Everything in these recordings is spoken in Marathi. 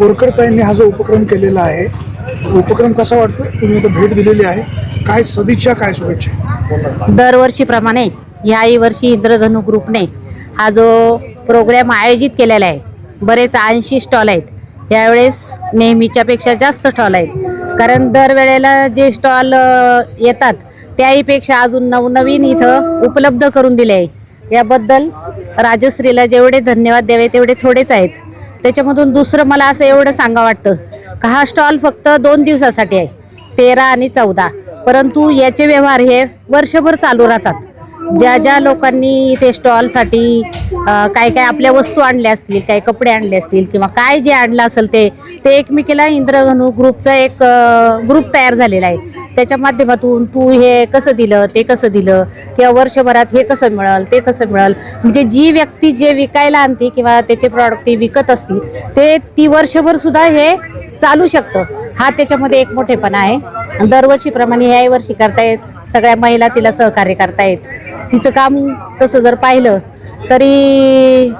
बोरकरताईंनी हा जो उपक्रम केलेला आहे उपक्रम कसा वाटतो तुम्ही आता भेट दिलेली आहे. काय सदिच्छा काय शुभेच्छा? दरवर्षीप्रमाणे याही वर्षी इंद्रधनु ग्रुपने हा जो प्रोग्राम आयोजित केलेला आहे बरेच ऐंशी स्टॉल आहेत. यावेळेस नेहमीच्यापेक्षा जास्त स्टॉल आहेत. कारण दरवेळेला जे स्टॉल येतात त्याहीपेक्षा अजून नवनवीन इथं उपलब्ध करून दिले आहे. याबद्दल राजश्रीला जेवढे धन्यवाद द्यावे तेवढे थोडेच आहेत. त्याच्यामधून दुसरं मला असं एवढं सांगा वाटतं. का हा स्टॉल फक्त दोन दिवसासाठी आहे. तेरा आणि चौदा. परंतु याचे व्यवहार हे वर्षभर चालू राहतात. ज्या ज्या लोकांनी इथे स्टॉलसाठी काय काय आपल्या वस्तू आणल्या असतील काही कपडे आणले असतील किंवा काय जे आणलं असेल ते ते एकमेकीला इंद्रधनु ग्रुपचा एक ग्रुप तयार झालेला आहे. त्याच्या माध्यमातून तू हे कसं दिलं ते कसं दिलं किंवा वर्षभरात हे कसं मिळेल ते कसं मिळेल? म्हणजे जी व्यक्ती जे विकायला आणते किंवा त्याचे प्रॉडक्ट ती विकत असतील ते ती वर्षभर सुद्धा हे चालू शकतं. हा त्याच्यामध्ये एक मोठेपणा आहे. आणि दरवर्षीप्रमाणे ह्याही वर्षी करतायत सगळ्या महिला तिला सहकार्य करतायत. तिचं काम तसं जर पाहिलं तरी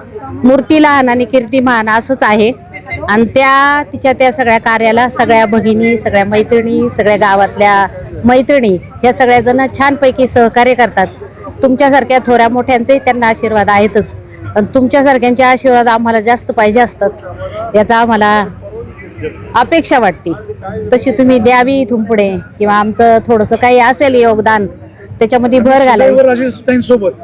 मूर्ती लहान आणि कीर्ती महान असंच आहे. आणि त्या तिच्या त्या सगळ्या कार्याला सगळ्या भगिनी सगळ्या मैत्रिणी सगळ्या गावातल्या मैत्रिणी ह्या सगळ्याजण छानपैकी सहकार्य करतात. तुमच्यासारख्या थोड्या मोठ्यांचे त्यांना आशीर्वाद आहेतच. पण तुमच्यासारख्यांचे आशीर्वाद आम्हाला जास्त पाहिजे असतात. याचा आम्हाला अपेक्षा वाटते. तशी तुम्ही द्यावी इथून पुढे किंवा आमचं थोडंसं काही असेल योगदान त्याच्यामध्ये भर घालावी. राजेशताईंसोबत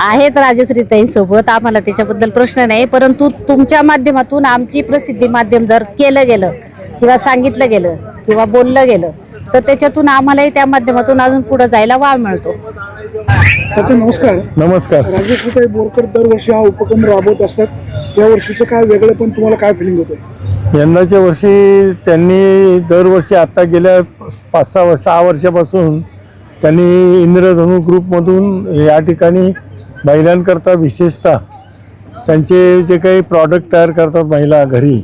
आहेत राजश्रीताई सोबत आम्हाला त्याच्याबद्दल प्रश्न नाही परंतु तुमच्या माध्यमातून आमची प्रसिद्धी माध्यम जर केलं गेलं किंवा सांगितलं गेलं किंवा बोललं गेलं तर त्याच्यातून आम्हालाही त्या माध्यमातून अजून पुढे जायला वाव मिळतो. नमस्कार. नमस्कार. राजेश्रीताई बोरकर दरवर्षी हा उपक्रम राबवत असतात. या वर्षीचं काय वेगळं पण तुम्हाला काय फिलिंग होतं यंदाच्या वर्षी त्यांनी दरवर्षी आत्ता गेल्या पाच सहा वर्ष सहा वर्षापासून त्यांनी इंद्रधनु ग्रुपमधून या ठिकाणी महिलांकरता विशेषतः त्यांचे जे काही प्रॉडक्ट तयार करतात महिला घरी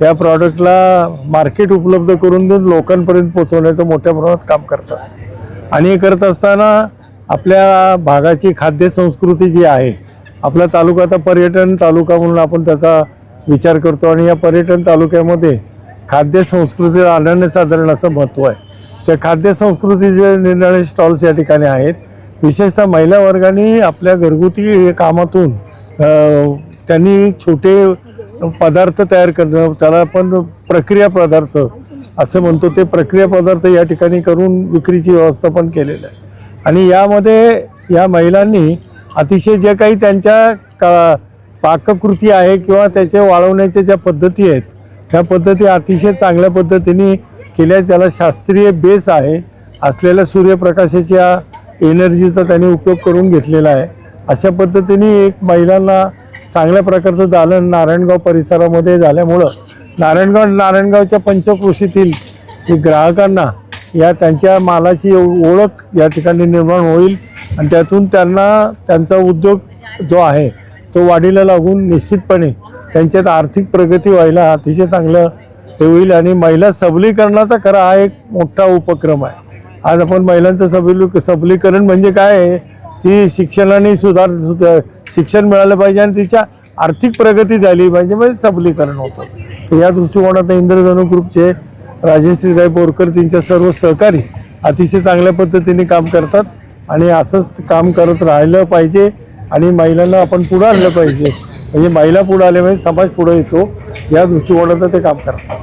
त्या प्रॉडक्टला मार्केट उपलब्ध करून देऊन लोकांपर्यंत पोचवण्याचं मोठ्या प्रमाणात काम करतात. आणि हे करत असताना आपल्या भागाची खाद्य संस्कृती जी आहे आपला तालुका आता पर्यटन तालुका म्हणून आपण त्याचा विचार करतो आणि या पर्यटन तालुक्यामध्ये खाद्य संस्कृतीला अनन्यसाधारण असं महत्त्व आहे. त्या खाद्य संस्कृतीचे निरनिराळे स्टॉल्स या ठिकाणी आहेत विशेषतः महिला वर्गाने आपल्या घरगुती कामातून त्यांनी छोटे पदार्थ तयार करणं त्याला आपण प्रक्रिया पदार्थ असं म्हणतो ते प्रक्रिया पदार्थ या ठिकाणी करून विक्रीची व्यवस्था पण केलेलं आहे. आणि यामध्ये या महिलांनी अतिशय जे काही त्यांच्या का पाककृती आहे किंवा त्याचे वाळवण्याच्या ज्या पद्धती आहेत ह्या पद्धती अतिशय चांगल्या पद्धतीने केल्या. त्याला शास्त्रीय बेस आहे. असलेल्या सूर्यप्रकाशाच्या एनर्जीचा त्यांनी उपयोग करून घेतलेला आहे. अशा पद्धतीने एक महिलांना चांगल्या प्रकारचं दालन नारायणगाव परिसरामध्ये झाल्यामुळं नारायणगाव नारायणगावच्या पंचकृषीतील ग्राहकांना या त्यांच्या मालाची ओळख या ठिकाणी निर्माण होईल आणि त्यातून त्यांना त्यांचा उद्योग जो आहे तो वाढीला लागून निश्चितपणे त्यांच्यात आर्थिक प्रगती व्हायला अतिशय चांगलं हे होईल आणि महिला सबलीकरणाचा खरा हा एक मोठा उपक्रम आहे. आज आपण महिलांचं सबली सबलीकरण म्हणजे काय आहे? ती शिक्षणाने सुधार सुधार शिक्षण मिळालं पाहिजे आणि तिच्या आर्थिक प्रगती झाली पाहिजे म्हणजे सबलीकरण होतं. तर या दृष्टिकोनात इंद्रधनु ग्रुपचे राजेश्रीदाई बोरकर त्यांच्या सर्व सहकारी अतिशय चांगल्या पद्धतीने काम करतात आणि असंच काम करत राहिलं पाहिजे. आणि महिलांना आपण पुढं आणलं पाहिजे. म्हणजे महिला पुढं आल्या समाज पुढं येतो. या दृष्टिकोनातून ते काम करतात.